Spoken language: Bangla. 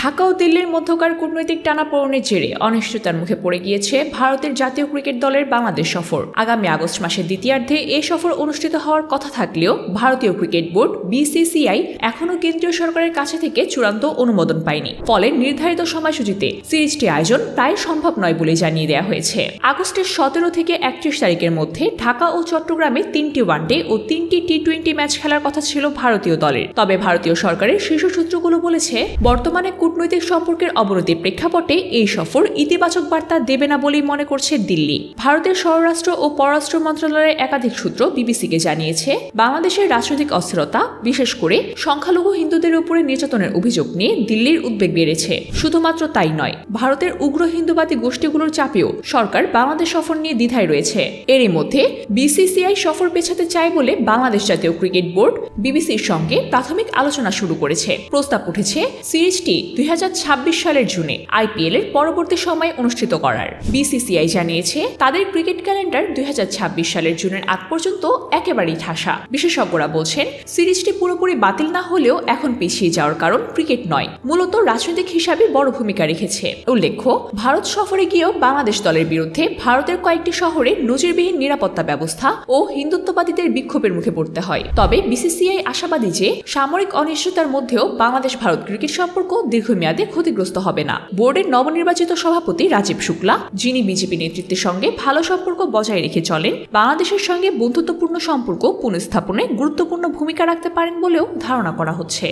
ঢাকা ও দিল্লির মধ্যকার কূটনৈতিক টানাপোড়েনের জেরে অনিশ্চয়তার মুখে পড়ে গিয়েছে ভারতের জাতীয় ক্রিকেট দলের বাংলাদেশ সফর। আগামী আগস্ট মাসের দ্বিতীয়ার্ধে এ সফর অনুষ্ঠিত হওয়ার কথা থাকলেও ভারতীয় ক্রিকেট বোর্ড বিসিসিআই এখনও কেন্দ্রীয় সরকারের কাছে থেকে চূড়ান্ত অনুমোদন পায়নি। ফলে নির্ধারিত সময়সূচিতে সিরিজটি আয়োজন প্রায় সম্ভব নয় বলে জানিয়ে দেওয়া হয়েছে। আগস্টের সতেরো থেকে একত্রিশ তারিখের মধ্যে ঢাকা ও চট্টগ্রামে তিনটি ওয়ানডে ও তিনটি টি টোয়েন্টি ম্যাচ খেলার কথা ছিল ভারতীয় দলের। তবে ভারতীয় সরকারের শীর্ষ সূত্রগুলো বলেছে, বর্তমানে কূটনৈতিক সম্পর্কের অবনতির প্রেক্ষাপটে এই সফর ইতিবাচক বার্তা দেবে না বলেই মনে করছে দিল্লি। ভারতের স্বরাষ্ট্র ও পররাষ্ট্র মন্ত্রণালয়ের একাধিক সূত্র বিবিসিকে জানিয়েছে, বাংলাদেশের রাজনৈতিক অস্থিরতা, বিশেষ করে সংখ্যালঘু হিন্দুদের উপরে নির্যাতনের অভিযোগ নিয়ে দিল্লির উদ্বেগ বেড়েছে। শুধুমাত্র তাই নয়, ভারতের উগ্র হিন্দুবাদী গোষ্ঠীগুলোর চাপেও সরকার বাংলাদেশ সফর নিয়ে দ্বিধায় রয়েছে। এরই মধ্যে বিসিসিআই সফর পেছাতে চায় বলে বাংলাদেশ জাতীয় ক্রিকেট বোর্ড বিবিসির সঙ্গে প্রাথমিক আলোচনা শুরু করেছে। প্রস্তাব উঠেছে সিরিজটি দুই হাজার ছাব্বিশ সালের জুনে আইপিএল এর পরবর্তী সময়ে অনুষ্ঠিত করার। বিসিসিআই জানিয়েছে, তাদের ক্রিকেট ক্যালেন্ডার দুই সালের জুনের আগ পর্যন্ত একেবারেই ঠাসা। বিশেষজ্ঞরা বলছেন, সিরিজটি পুরোপুরি বাতিল না হলেও এখন পিছিয়ে যাওয়ার কারণ ক্রিকেট নয়, মূলত রাজনৈতিক হিসাবে বড় ভূমিকা রেখেছে। উল্লেখ্য, ভারত সফরে গিয়েও বাংলাদেশ দলের বিরুদ্ধে ভারতের কয়েকটি শহরে নজিরবিহীন নিরাপত্তা ব্যবস্থা ও হিন্দুত্ববাদীদের বিক্ষোভের মুখে পড়তে হয়। তবে বিসিসিআই আশাবাদী যে, সামরিক অনিশ্চয়তার মধ্যেও বাংলাদেশ ভারত ক্রিকেট সম্পর্ক দীর্ঘমেয়াদে ক্ষতিগ্রস্ত হবে না। বোর্ডের নবনির্বাচিত সভাপতি রাজীব শুক্লা, যিনি বিজেপি নেতৃত্বের সঙ্গে ভালো সম্পর্ক বজায় রেখে চলেন, বাংলাদেশের সঙ্গে বন্ধুত্বপূর্ণ সম্পর্ক পুনঃস্থাপনে গুরুত্বপূর্ণ ভূমিকা রাখতে পারেন বলেও ধারণা করা হচ্ছে।